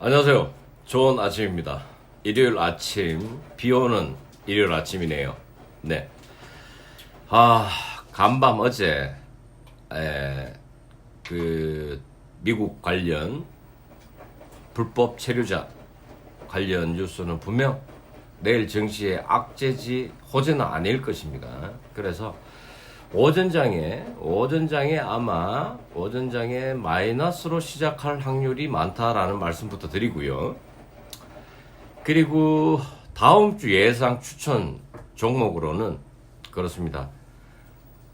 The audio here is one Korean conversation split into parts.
안녕하세요. 좋은 아침입니다. 일요일 아침, 비 오는 일요일 아침이네요. 네. 아, 간밤 어제, 에, 그, 미국 관련 불법 체류자 관련 뉴스는 분명 내일 정시에 악재지 호재는 아닐 것입니다. 그래서 오전장에 오전장에 아마 오전장에 마이너스로 시작할 확률이 많다라는 말씀부터 드리고요. 그리고 다음 주 예상 추천 종목으로는 그렇습니다.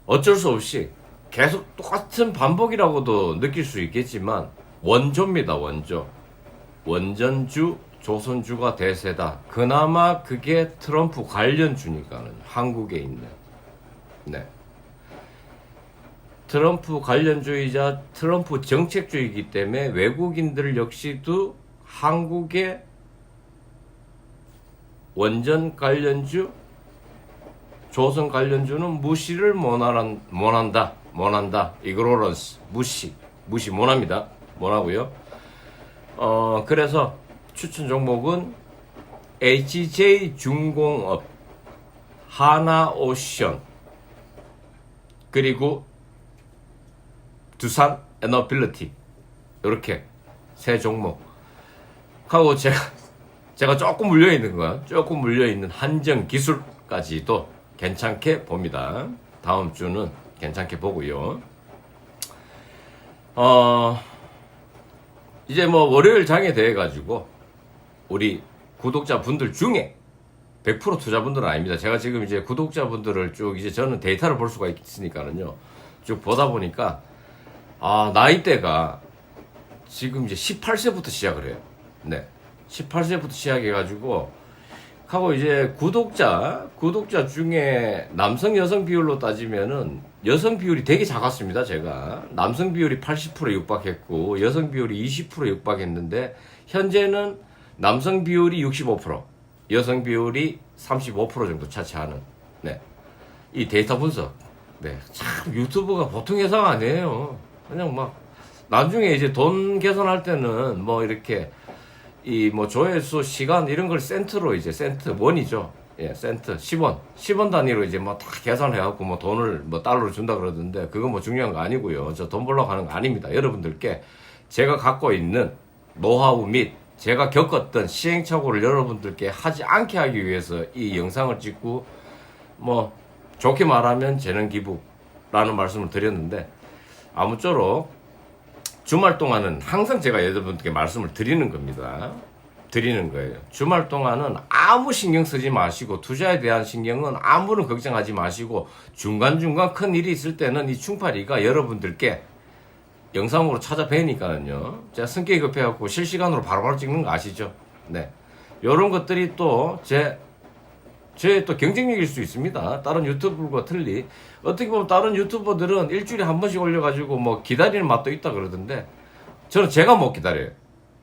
어쩔 수 없이 계속 똑같은 반복이라고도 느낄 수 있겠지만 원조입니다. 원조. 원전주 조선주가 대세다. 그나마 그게 트럼프 관련주니까는 한국에 있는 네. 트럼프 관련주의자 트럼프 정책주의이기 때문에 외국인들 역시도 한국의 원전 관련주 조선 관련주는 무시를 못하는, 못한다 못한다. 이그로런스 무시 무시 못합니다. 못하고요. 어 그래서 추천 종목은 HJ 중공업 하나오션 그리고 두산 에너빌리티 이렇게 세 종목 하고 제가 제가 조금 물려 있는 거 조금 물려 있는 한정 기술까지도 괜찮게 봅니다. 다음 주는 괜찮게 보고요. 어 이제 뭐 월요일 장에 대해 가지고 우리 구독자 분들 중에 100% 투자분들은 아닙니다. 제가 지금 이제 구독자분들을 쭉 이제 저는 데이터를 볼 수가 있으니까는요. 쭉 보다 보니까 아, 나이대가 지금 이제 18세부터 시작을 해요. 네. 18세부터 시작해가지고, 하고 이제 구독자, 구독자 중에 남성, 여성 비율로 따지면은 여성 비율이 되게 작았습니다, 제가. 남성 비율이 80% 육박했고, 여성 비율이 20% 육박했는데, 현재는 남성 비율이 65%, 여성 비율이 35% 정도 차치하는, 네. 이 데이터 분석. 네. 참, 유튜브가 보통 회사가 아니에요. 그냥 막 나중에 이제 돈 계산할 때는 뭐 이렇게 이 뭐 조회수 시간 이런 걸 센트로 이제 센트 원이죠. 예, 센트 10원. 10원 단위로 이제 뭐 다 계산해 갖고 뭐 돈을 뭐 달러로 준다 그러던데 그거 뭐 중요한 거 아니고요. 저 돈 벌러 가는 거 아닙니다. 여러분들께 제가 갖고 있는 노하우 및 제가 겪었던 시행착오를 여러분들께 하지 않게 하기 위해서 이 영상을 찍고 뭐 좋게 말하면 재능 기부라는 말씀을 드렸는데 아무쪼록 주말 동안은 항상 제가 여러분께 말씀을 드리는 겁니다. 드리는 거예요. 주말 동안은 아무 신경 쓰지 마시고 투자에 대한 신경은 아무런 걱정하지 마시고 중간중간 큰 일이 있을 때는 이 충파리가 여러분들께 영상으로 찾아뵈니까는요. 제가 성격이 급해갖고 실시간으로 바로바로 찍는 거 아시죠? 네. 요런 것들이 또 제 제 또 경쟁력일 수 있습니다. 다른 유튜브과 틀리. 어떻게 보면 다른 유튜버들은 일주일에 한 번씩 올려가지고 뭐 기다리는 맛도 있다 그러던데 저는 제가 못 기다려요.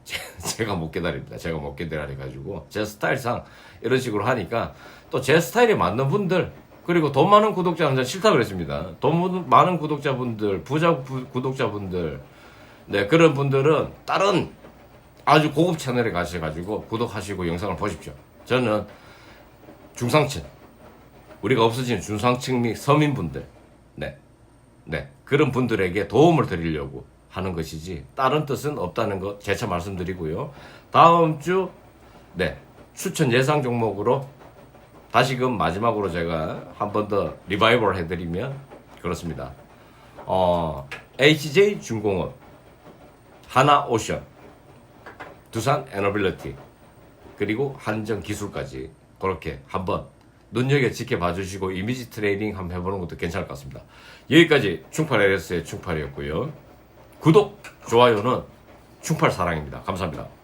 제가 못 기다립니다. 제가 못 기다려가지고 제 스타일상 이런 식으로 하니까 또 제 스타일에 맞는 분들 그리고 돈 많은 구독자는 전 싫다 그랬습니다. 돈 많은 구독자분들, 부자 부- 구독자분들, 네 그런 분들은 다른 아주 고급 채널에 가셔가지고 구독하시고 영상을 보십시오. 저는 중상층 우리가 없어지는 중상층 및 서민분들 네. 네. 그런 분들에게 도움을 드리려고 하는 것이지 다른 뜻은 없다는 것 재차 말씀드리고요. 다음 주 네. 추천 예상 종목으로 다시금 마지막으로 제가 한 번 더 리바이벌 해드리면 그렇습니다. 어, HJ 중공업, 하나 오션, 두산 에너빌리티, 그리고 한정 기술까지 그렇게 한번 눈여겨 지켜봐 주시고 이미지 트레이닝 한번 해보는 것도 괜찮을 것 같습니다. 여기까지 충팔 LS의 충팔이었고요. 구독, 좋아요는 충팔 사랑입니다. 감사합니다.